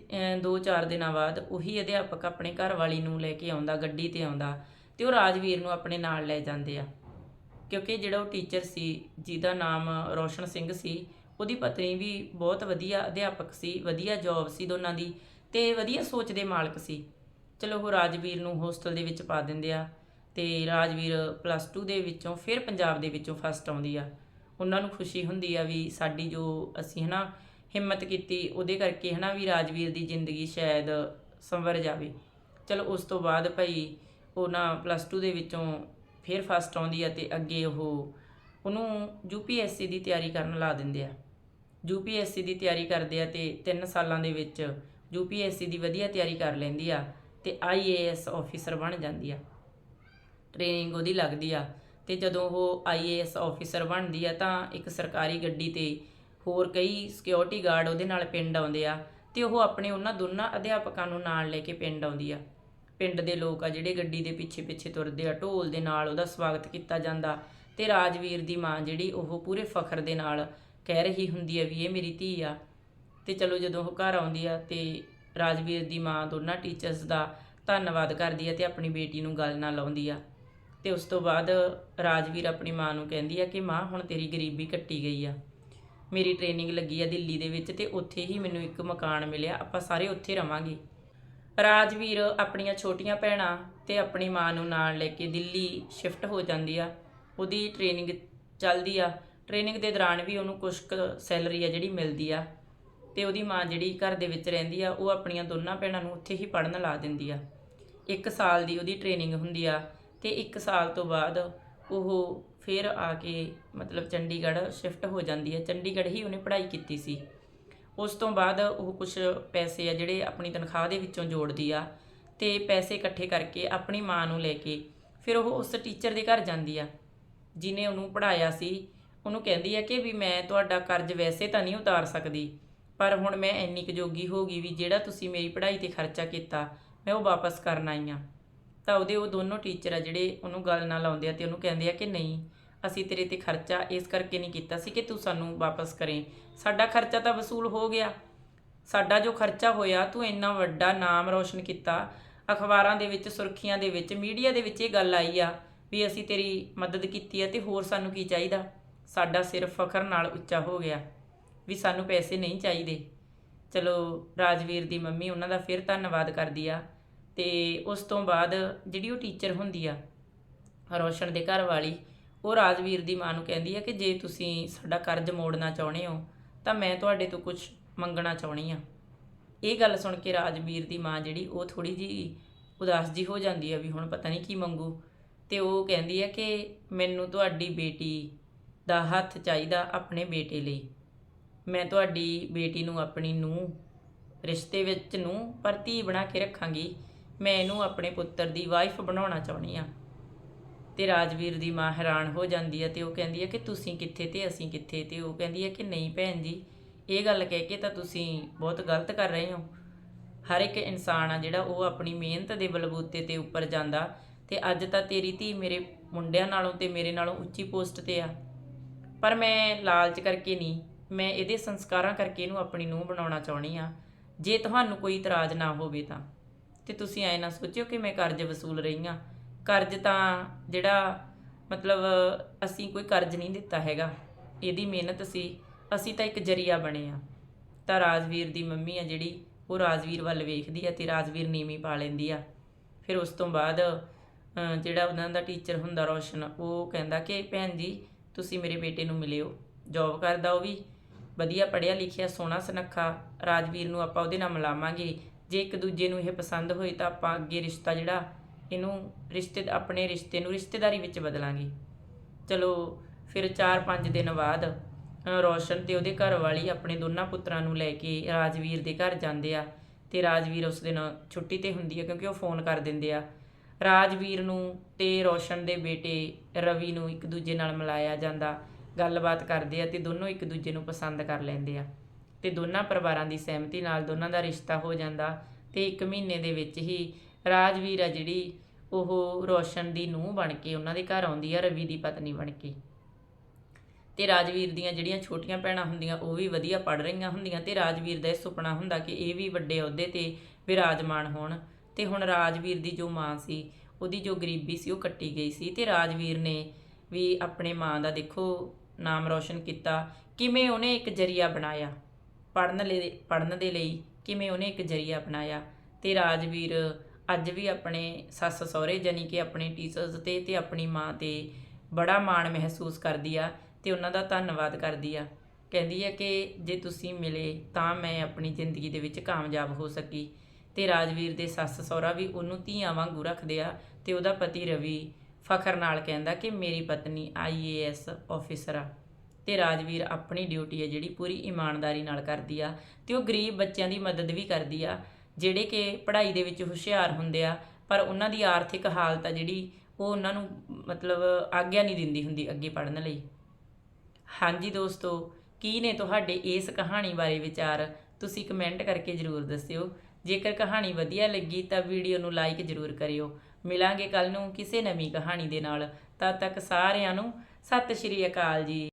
2-4 ਦਿਨਾਂ ਬਾਅਦ ਉਹੀ ਅਧਿਆਪਕ ਆਪਣੇ ਘਰ ਵਾਲੀ ਨੂੰ ਲੈ ਕੇ ਆਉਂਦਾ, ਗੱਡੀ ਤੇ ਆਉਂਦਾ, ਤੇ ਉਹ ਰਾਜਵੀਰ ਨੂੰ ਆਪਣੇ ਨਾਲ ਲੈ ਜਾਂਦੇ ਆ। ਕਿਉਂਕਿ ਜਿਹੜਾ ਉਹ ਟੀਚਰ ਸੀ, ਜਿਹਦਾ ਨਾਮ ਰੋਸ਼ਨ ਸਿੰਘ ਸੀ ਉਹਦੀ ਪਤਨੀ ਵੀ ਬਹੁਤ ਵਧੀਆ ਅਧਿਆਪਕ ਸੀ, ਵਧੀਆ ਜੌਬ ਸੀ ਦੋਨਾਂ ਦੀ ਤੇ ਵਧੀਆ ਸੋਚ ਦੇ ਮਾਲਕ ਸੀ। ਚਲੋ ਉਹ ਰਾਜਵੀਰ ਨੂੰ ਹੋਸਟਲ ਦੇ ਵਿੱਚ ਪਾ ਦਿੰਦੇ ਆ ਤੇ ਰਾਜਵੀਰ ਪਲੱਸ 2 ਦੇ ਵਿੱਚੋਂ ਫਿਰ ਪੰਜਾਬ ਦੇ ਵਿੱਚੋਂ ਫਸਟ ਆਉਂਦੀ ਆ। ਉਹਨਾਂ ਨੂੰ ਖੁਸ਼ੀ ਹੁੰਦੀ ਆ ਵੀ ਸਾਡੀ ਜੋ ਅਸੀਂ ਹਨਾ ਹਿੰਮਤ ਕੀਤੀ, ਉਹਦੇ ਕਰਕੇ ਹਨਾ ਵੀ ਰਾਜਵੀਰ ਦੀ ਜ਼ਿੰਦਗੀ ਸ਼ਾਇਦ ਸੰਵਰ ਜਾਵੇ। ਚਲੋ ਉਸ ਤੋਂ ਬਾਅਦ ਭਾਈ ਉਹ ਨਾ ਪਲੱਸ 2 ਦੇ ਵਿੱਚੋਂ ਫਿਰ ਫਸਟ ਆਉਂਦੀ ਆ ਤੇ ਅੱਗੇ ਉਹ ਉਹਨੂੰ ਯੂਪੀਐਸਸੀ ਦੀ ਤਿਆਰੀ ਕਰਨ ਲਾ ਦਿੰਦੇ ਆ। ਯੂਪੀਐਸਸੀ ਦੀ ਤਿਆਰੀ ਕਰਦੇ ਆ ਤੇ 3 ਸਾਲਾਂ ਦੇ ਵਿੱਚ ਯੂਪੀਐਸਸੀ ਦੀ ਵਧੀਆ ਤਿਆਰੀ ਕਰ ਲੈਂਦੀ ਆ ਤੇ ਆਈਏਐਸ ਆਫੀਸਰ ਬਣ ਜਾਂਦੀ ਆ। ਟ੍ਰੇਨਿੰਗ ਉਹਦੀ ਲੱਗਦੀ ਆ ਤੇ ਜਦੋਂ ਉਹ ਆਈਏਐਸ ਆਫੀਸਰ ਬਣਦੀ ਆ ਤਾਂ ਇੱਕ ਸਰਕਾਰੀ ਗੱਡੀ ਤੇ ਹੋਰ ਕਈ ਸਿਕਿਉਰਿਟੀ ਗਾਰਡ ਉਹਦੇ ਨਾਲ ਪਿੰਡ ਆਉਂਦੇ ਆ ਤੇ ਉਹ ਆਪਣੇ ਉਹਨਾਂ ਦੋਨਾਂ ਅਧਿਆਪਕਾਂ ਨੂੰ ਨਾਲ ਲੈ ਕੇ ਪਿੰਡ ਆਉਂਦੀ ਆ। ਪਿੰਡ ਦੇ ਲੋਕ ਆ ਜਿਹੜੇ ਗੱਡੀ ਦੇ ਪਿੱਛੇ ਪਿੱਛੇ ਤੁਰਦੇ ਆ, ਢੋਲ ਦੇ ਨਾਲ ਉਹਦਾ ਸਵਾਗਤ ਕੀਤਾ ਜਾਂਦਾ ਤੇ ਰਾਜਵੀਰ ਦੀ ਮਾਂ ਜਿਹੜੀ ਉਹ ਪੂਰੇ ਫਖਰ ਦੇ ਨਾਲ ਕਹਿ ਰਹੀ ਹੁੰਦੀ ਆ ਵੀ ਇਹ ਮੇਰੀ ਧੀ ਆ। ਤੇ ਚਲੋ ਜਦੋਂ ਉਹ ਘਰ ਆਉਂਦੀ ਆ ਤੇ ਰਾਜਵੀਰ ਦੀ ਮਾਂ ਦੋਨਾਂ ਟੀਚਰਸ ਦਾ ਧੰਨਵਾਦ ਕਰਦੀ ਆ ਤੇ ਆਪਣੀ ਬੇਟੀ ਨੂੰ ਗੱਲ ਨਾਲ ਲਾਉਂਦੀ ਆ। ਤੇ ਉਸ ਤੋਂ ਬਾਅਦ ਰਾਜਵੀਰ ਆਪਣੀ ਮਾਂ ਨੂੰ ਕਹਿੰਦੀ ਆ ਕਿ ਮਾਂ, ਹੁਣ ਤੇਰੀ ਗਰੀਬੀ ਕੱਟੀ ਗਈ ਆ। ਮੇਰੀ ਟ੍ਰੇਨਿੰਗ ਲੱਗੀ ਆ ਦਿੱਲੀ ਦੇ ਵਿੱਚ ਤੇ ਉੱਥੇ ਹੀ ਮੈਨੂੰ ਇੱਕ ਮਕਾਨ ਮਿਲਿਆ, ਆਪਾਂ ਸਾਰੇ ਉੱਥੇ ਰਵਾਂਗੇ। ਰਾਜਵੀਰ ਆਪਣੀਆਂ ਛੋਟੀਆਂ ਭੈਣਾਂ ਤੇ ਆਪਣੀ ਮਾਂ ਨੂੰ ਨਾਲ ਲੈ ਕੇ ਦਿੱਲੀ ਸ਼ਿਫਟ ਹੋ ਜਾਂਦੀ ਆ। ਉਹਦੀ ਟ੍ਰੇਨਿੰਗ ਚੱਲਦੀ ਆ। ਟ੍ਰੇਨਿੰਗ ਦੇ ਦੌਰਾਨ ਵੀ ਉਹਨੂੰ ਕੁਝ ਸੈਲਰੀ ਆ ਜਿਹੜੀ ਮਿਲਦੀ ਆ, ਤੇ ਉਹਦੀ ਮਾਂ ਜਿਹੜੀ ਘਰ ਦੇ ਵਿੱਚ ਰਹਿੰਦੀ ਆ, ਉਹ ਆਪਣੀਆਂ ਦੋਨਾਂ ਭੈਣਾਂ ਨੂੰ ਉੱਥੇ ਹੀ ਪੜਨ ਲਾ ਦਿੰਦੀ ਆ। ਇੱਕ ਸਾਲ ਦੀ ਉਹਦੀ ਟ੍ਰੇਨਿੰਗ ਹੁੰਦੀ ਆ, ਤੇ ਇੱਕ ਸਾਲ ਤੋਂ ਬਾਅਦ ਉਹ ਫਿਰ ਆ ਕੇ ਮਤਲਬ ਚੰਡੀਗੜ੍ਹ ਸ਼ਿਫਟ ਹੋ ਜਾਂਦੀ ਹੈ ਚੰਡੀਗੜ੍ਹ ਹੀ ਉਹਨੇ ਪੜ੍ਹਾਈ ਕੀਤੀ ਸੀ। ਉਸ ਤੋਂ ਬਾਅਦ ਉਹ ਕੁਝ ਪੈਸੇ ਆ ਜਿਹੜੇ ਆਪਣੀ ਤਨਖਾਹ ਦੇ ਵਿੱਚੋਂ ਜੋੜਦੀ ਆ, ਤੇ ਪੈਸੇ ਇਕੱਠੇ ਕਰਕੇ ਆਪਣੀ ਮਾਂ ਨੂੰ ਲੈ ਕੇ ਫਿਰ ਉਹ ਉਸ ਟੀਚਰ ਦੇ ਘਰ ਜਾਂਦੀ ਆ ਜਿਨੇ ਉਹਨੂੰ ਪੜ੍ਹਾਇਆ ਸੀ। ਉਹਨੂੰ ਕਹਿੰਦੀ ਆ ਕਿ ਵੀ ਮੈਂ ਤੁਹਾਡਾ ਕਰਜ਼ ਵੈਸੇ ਤਾਂ ਨਹੀਂ ਉਤਾਰ ਸਕਦੀ, ਪਰ ਹੁਣ ਮੈਂ ਇੰਨੀ ਕੁ ਜੋਗੀ ਹੋ ਗਈ ਵੀ ਜਿਹੜਾ ਤੁਸੀਂ ਮੇਰੀ ਪੜ੍ਹਾਈ ਤੇ ਖਰਚਾ ਕੀਤਾ, ਮੈਂ ਉਹ ਵਾਪਸ ਕਰਨ ਆਈ ਆ। ਤਾਂ ਉਹਦੇ ਉਹ ਦੋਨੋਂ ਟੀਚਰ ਆ ਜਿਹੜੇ ਉਹਨੂੰ ਗੱਲ ਨਾਲ ਲਾਉਂਦੇ ਆ ਤੇ ਉਹਨੂੰ ਕਹਿੰਦੇ ਆ ਕਿ ਨਹੀਂ, ਅਸੀਂ ਤੇਰੇ ਤੇ ਖਰਚਾ ਇਸ ਕਰਕੇ ਨਹੀਂ ਕੀਤਾ ਸੀ ਕਿ ਤੂੰ ਸਾਨੂੰ ਵਾਪਸ ਕਰੇ। ਸਾਡਾ ਖਰਚਾ ਤਾਂ ਵਸੂਲ ਹੋ ਗਿਆ। ਸਾਡਾ ਜੋ ਖਰਚਾ ਹੋਇਆ, ਤੂੰ ਇੰਨਾ ਵੱਡਾ ਨਾਮ ਰੌਸ਼ਨ ਕੀਤਾ। ਅਖਬਾਰਾਂ ਦੇ ਵਿੱਚ, ਸੁਰਖੀਆਂ ਦੇ ਵਿੱਚ, ਮੀਡੀਆ ਦੇ ਵਿੱਚ ਇਹ ਗੱਲ ਆਈ ਆ ਵੀ ਅਸੀਂ ਤੇਰੀ ਮਦਦ ਕੀਤੀ ਆ ਤੇ ਹੋਰ ਸਾਨੂੰ ਕੀ ਚਾਹੀਦਾ? ਸਾਡਾ ਸਿਰ ਫਖਰ ਨਾਲ ਉੱਚਾ ਹੋ ਗਿਆ ਵੀ ਸਾਨੂੰ ਪੈਸੇ ਨਹੀਂ ਚਾਹੀਦੇ। ਚਲੋ ਰਾਜਵੀਰ ਦੀ ਮੰਮੀ ਉਹਨਾਂ ਦਾ ਫਿਰ ਧੰਨਵਾਦ ਕਰਦੀ ਆ ਤੇ ਉਸ ਤੋਂ ਬਾਅਦ ਜਿਹੜੀ ਉਹ ਟੀਚਰ ਹੁੰਦੀ ਆ, ਰੋਸ਼ਨ ਦੇ ਘਰ ਵਾਲੀ, ਉਹ ਰਾਜਵੀਰ ਦੀ ਮਾਂ ਨੂੰ ਕਹਿੰਦੀ ਆ ਕਿ ਜੇ ਤੁਸੀਂ ਸਾਡਾ ਕਰਜ਼ ਮੋੜਨਾ ਚਾਹੁੰਦੇ ਹੋ, ਤਾਂ ਮੈਂ ਤੁਹਾਡੇ ਤੋਂ ਕੁਝ ਮੰਗਣਾ ਚਾਹੁੰਦੀ ਆ। ਇਹ ਗੱਲ ਸੁਣ ਕੇ ਰਾਜਵੀਰ ਦੀ ਮਾਂ ਜਿਹੜੀ, ਉਹ ਥੋੜੀ ਜੀ ਉਦਾਸ ਜੀ ਹੋ ਜਾਂਦੀ ਆ ਵੀ ਹੁਣ ਪਤਾ ਨਹੀਂ ਕੀ ਮੰਗੂ। ਤੇ ਉਹ ਕਹਿੰਦੀ ਆ ਕਿ ਮੈਨੂੰ ਤੁਹਾਡੀ ਬੇਟੀ ਦਾ ਹੱਥ ਚਾਹੀਦਾ ਆਪਣੇ ਬੇਟੇ ਲਈ। ਮੈਂ ਤੁਹਾਡੀ ਬੇਟੀ ਨੂੰ ਆਪਣੀ ਨੂੰ ਰਿਸ਼ਤੇ ਵਿੱਚ ਨੂੰ ਪਰ ਧੀ ਬਣਾ ਕੇ ਰੱਖਾਂਗੀ। ਮੈਂ ਇਹਨੂੰ ਆਪਣੇ ਪੁੱਤਰ ਦੀ ਵਾਈਫ ਬਣਾਉਣਾ ਚਾਹੁੰਦੀ ਆ ਤੇ ਰਾਜਵੀਰ ਦੀ ਮਾਂ ਹੈਰਾਨ ਹੋ ਜਾਂਦੀ ਹੈ ਤੇ ਉਹ ਕਹਿੰਦੀ ਹੈ ਕਿ ਤੁਸੀਂ ਕਿੱਥੇ ਤੇ ਅਸੀਂ ਕਿੱਥੇ ਤੇ ਉਹ ਕਹਿੰਦੀ ਹੈ ਕਿ ਨਹੀਂ ਭੈਣ ਜੀ, ਇਹ ਗੱਲ ਕਹਿ ਕੇ ਤਾਂ ਤੁਸੀਂ ਬਹੁਤ ਗਲਤ ਕਰ ਰਹੇ ਹੋ। ਹਰ ਇੱਕ ਇਨਸਾਨ ਆ ਜਿਹੜਾ ਉਹ ਆਪਣੀ ਮਿਹਨਤ ਦੇ ਬਲਬੂਤੇ ਤੇ ਉੱਪਰ ਜਾਂਦਾ ਤੇ ਅੱਜ ਤਾਂ ਤੇਰੀ ਧੀ ਮੇਰੇ ਮੁੰਡਿਆਂ ਨਾਲੋਂ ਤੇ ਮੇਰੇ ਨਾਲੋਂ ਉੱਚੀ ਪੋਸਟ ਤੇ ਆ। ਪਰ ਮੈਂ ਲਾਲਚ ਕਰਕੇ ਨਹੀਂ, ਮੈਂ ਇਹਦੇ ਸੰਸਕਾਰਾਂ ਕਰਕੇ ਇਹਨੂੰ ਆਪਣੀ ਨੂੰਹ ਬਣਾਉਣਾ ਚਾਹੁੰਦੀ ਆ ਜੇ ਤੁਹਾਨੂੰ ਕੋਈ ਇਤਰਾਜ਼ ਨਾ ਹੋਵੇ ਤਾਂ। ਤੇ ਤੁਸੀਂ ਐ ਨਾ ਸੋਚਿਓ ਕਿ ਮੈਂ ਕਰਜ਼ ਵਸੂਲ ਰਹੀ ਆ ਕਰਜ਼ ਤਾਂ ਜਿਹੜਾ ਮਤਲਬ ਅਸੀਂ ਕੋਈ ਕਰਜ਼ ਨਹੀਂ ਦਿੱਤਾ ਹੈਗਾ। ਇਹਦੀ ਮਿਹਨਤ ਸੀ। ਅਸੀਂ ਤਾਂ ਇੱਕ ਜਰੀਆ ਬਣੇ ਆ ਤਾਂ ਰਾਜਵੀਰ ਦੀ ਮੰਮੀ ਆ ਜਿਹੜੀ, ਉਹ ਰਾਜਵੀਰ ਵੱਲ ਵੇਖਦੀ ਆ ਤੇ ਰਾਜਵੀਰ ਨੀਵੀਂ ਪਾ ਲੈਂਦੀ ਆ। ਫਿਰ ਉਸ ਤੋਂ ਬਾਅਦ ਜਿਹੜਾ ਉਹਨਾਂ ਦਾ ਟੀਚਰ ਹੁੰਦਾ ਰੋਸ਼ਨ, ਉਹ ਕਹਿੰਦਾ ਕਿ ਭੈਣ ਜੀ ਤੁਸੀਂ ਮੇਰੇ ਬੇਟੇ ਨੂੰ ਮਿਲਿਓ। ਜੌਬ ਕਰਦਾ ਉਹ ਵੀ। ਵਧੀਆ ਪੜ੍ਹਿਆ ਲਿਖਿਆ ਸੋਹਣਾ ਸੁਨੱਖਾ ਰਾਜਵੀਰ ਨੂੰ ਆਪਾਂ ਉਹਦੇ ਨਾਲ ਮਿਲਾਵਾਂਗੇ। ਜੇ ਇੱਕ ਦੂਜੇ ਨੂੰ ਇਹ ਪਸੰਦ ਹੋਏ ਤਾਂ ਆਪਾਂ ਅੱਗੇ ਰਿਸ਼ਤਾ ਜਿਹੜਾ ਇਹਨੂੰ ਰਿਸ਼ਤੇ ਆਪਣੇ ਰਿਸ਼ਤੇ ਨੂੰ ਰਿਸ਼ਤੇਦਾਰੀ ਵਿੱਚ ਬਦਲਾਂਗੇ। ਚਲੋ ਫਿਰ 4-5 ਦਿਨ ਬਾਅਦ ਅ, ਰੋਸ਼ਨ ਤੇ ਉਹਦੇ ਘਰ ਵਾਲੀ ਆਪਣੇ ਦੋਨਾਂ ਪੁੱਤਰਾਂ ਨੂੰ ਲੈ ਕੇ ਰਾਜਵੀਰ ਦੇ ਘਰ ਜਾਂਦੇ ਆ। ਤੇ ਰਾਜਵੀਰ ਉਸ ਦਿਨ ਛੁੱਟੀ ਤੇ ਹੁੰਦੀ ਆ ਕਿਉਂਕਿ ਉਹ ਫੋਨ ਕਰ ਦਿੰਦੇ ਆ। ਰਾਜਵੀਰ ਨੂੰ ਤੇ ਰੋਸ਼ਨ ਦੇ ਬੇਟੇ ਰਵੀ ਨੂੰ ਇੱਕ ਦੂਜੇ ਨਾਲ ਮਿਲਾਇਆ ਜਾਂਦਾ। ਗੱਲਬਾਤ ਕਰਦੇ ਆ ਤੇ ਦੋਨੋਂ ਇੱਕ ਦੂਜੇ ਨੂੰ ਪਸੰਦ ਕਰ ਲੈਂਦੇ ਆ। ਤੇ ਦੋਨਾਂ ਪਰਿਵਾਰਾਂ ਦੀ ਸਹਿਮਤੀ ਨਾਲ ਦੋਨਾਂ ਦਾ ਰਿਸ਼ਤਾ ਹੋ ਜਾਂਦਾ ਤੇ ਇੱਕ ਮਹੀਨੇ ਦੇ ਵਿੱਚ ਹੀ ਰਾਜਵੀਰ ਆ ਜਿਹੜੀ, ਉਹ ਰੋਸ਼ਨ ਦੀ ਨੂੰਹ ਬਣ ਕੇ ਉਹਨਾਂ ਦੇ ਘਰ ਆਉਂਦੀ ਆ, ਰਵੀ ਦੀ ਪਤਨੀ ਬਣ ਕੇ। ਤੇ ਰਾਜਵੀਰ ਦੀਆਂ ਜਿਹੜੀਆਂ ਛੋਟੀਆਂ ਭੈਣਾਂ ਹੁੰਦੀਆਂ, ਉਹ ਵੀ ਵਧੀਆ ਪੜ ਰਹੀਆਂ ਹੁੰਦੀਆਂ ਤੇ ਰਾਜਵੀਰ ਦਾ ਇਹ ਸੁਪਨਾ ਹੁੰਦਾ ਕਿ ਇਹ ਵੀ ਵੱਡੇ ਅਹੁਦੇ ਤੇ ਵਿਰਾਜਮਾਨ ਹੋਣ। ਤੇ ਹੁਣ ਰਾਜਵੀਰ ਦੀ ਜੋ ਮਾਂ ਸੀ, ਉਹਦੀ ਜੋ ਗਰੀਬੀ ਸੀ, ਉਹ ਕੱਟੀ ਗਈ ਸੀ ਤੇ ਰਾਜਵੀਰ ਨੇ ਵੀ ਆਪਣੇ ਮਾਂ ਦਾ ਦੇਖੋ ਨਾਮ ਰੌਸ਼ਨ ਕੀਤਾ। ਕਿਵੇਂ ਉਹਨੇ ਇੱਕ ਜਰੀਆ ਬਣਾਇਆ? ਪੜਨ ਲਈ ਪੜਨ ਦੇ ਲਈ ਕਿਵੇਂ ਉਹਨੇ ਇੱਕ ਜਰੀਆ ਬਣਾਇਆ? ਤੇ ਰਾਜਵੀਰ ਅੱਜ ਵੀ ਆਪਣੇ ਸੱਸ ਸਹੁਰੇ ਜਾਨੀ ਕਿ ਆਪਣੇ ਟੀਚਰਸ ਤੇ ਤੇ ਆਪਣੀ ਮਾਂ ਤੇ ਬੜਾ ਮਾਣ ਮਹਿਸੂਸ ਕਰਦੀ ਆ ਤੇ ਉਹਨਾਂ ਦਾ ਧੰਨਵਾਦ ਕਰਦੀ ਆ। ਕਹਿੰਦੀ ਆ ਕਿ ਜੇ ਤੁਸੀਂ ਮਿਲੇ ਤਾਂ ਮੈਂ ਆਪਣੀ ਜ਼ਿੰਦਗੀ ਦੇ ਵਿੱਚ ਕਾਮਯਾਬ ਹੋ ਸਕੀ। ਤੇ ਰਾਜਵੀਰ ਦੇ ਸੱਸ ਸਹੁਰਾ ਵੀ ਉਹਨੂੰ ਧੀਆਂ ਵਾਂਗੂ ਰੱਖਦੇ ਆ ਤੇ ਉਹਦਾ ਪਤੀ ਰਵੀ ਫਖਰ ਨਾਲ ਕਹਿੰਦਾ ਕਿ ਮੇਰੀ ਪਤਨੀ ਆਈਏਐਸ ਆਫੀਸਰ ਆ। ਤੇ ਰਾਜਵੀਰ ਆਪਣੀ ਡਿਊਟੀ ਹੈ ਜਿਹੜੀ ਪੂਰੀ ਇਮਾਨਦਾਰੀ ਨਾਲ ਕਰਦੀ ਆ ਤੇ ਉਹ ਗਰੀਬ ਬੱਚਿਆਂ ਦੀ ਮਦਦ ਵੀ ਕਰਦੀ ਆ, ਜਿਹੜੇ ਕਿ ਪੜ੍ਹਾਈ ਦੇ ਵਿੱਚ ਹੁਸ਼ਿਆਰ ਹੁੰਦੇ ਆ, ਪਰ ਉਹਨਾਂ ਦੀ ਆਰਥਿਕ ਹਾਲਤ ਆ ਜਿਹੜੀ ਉਹ ਉਹਨਾਂ ਨੂੰ ਮਤਲਬ ਆਗਿਆ ਨਹੀਂ ਦਿੰਦੀ ਹੁੰਦੀ ਅੱਗੇ ਪੜ੍ਹਨ ਲਈ। ਹਾਂਜੀ ਦੋਸਤੋ, ਕੀ ਨੇ ਤੁਹਾਡੇ ਇਸ ਕਹਾਣੀ ਬਾਰੇ ਵਿਚਾਰ? ਤੁਸੀਂ ਕਮੈਂਟ ਕਰਕੇ ਜਰੂਰ ਦੱਸਿਓ। ਜੇਕਰ ਕਹਾਣੀ ਵਧੀਆ ਲੱਗੀ ਤਾਂ ਵੀਡੀਓ ਨੂੰ ਲਾਈਕ ਜਰੂਰ ਕਰਿਓ। ਮਿਲਾਂਗੇ ਕੱਲ ਨੂੰ ਕਿਸੇ ਨਵੀਂ ਕਹਾਣੀ ਦੇ ਨਾਲ। ਤਦ ਤੱਕ ਸਾਰਿਆਂ ਨੂੰ ਸਤਿ ਸ਼੍ਰੀ ਅਕਾਲ ਜੀ।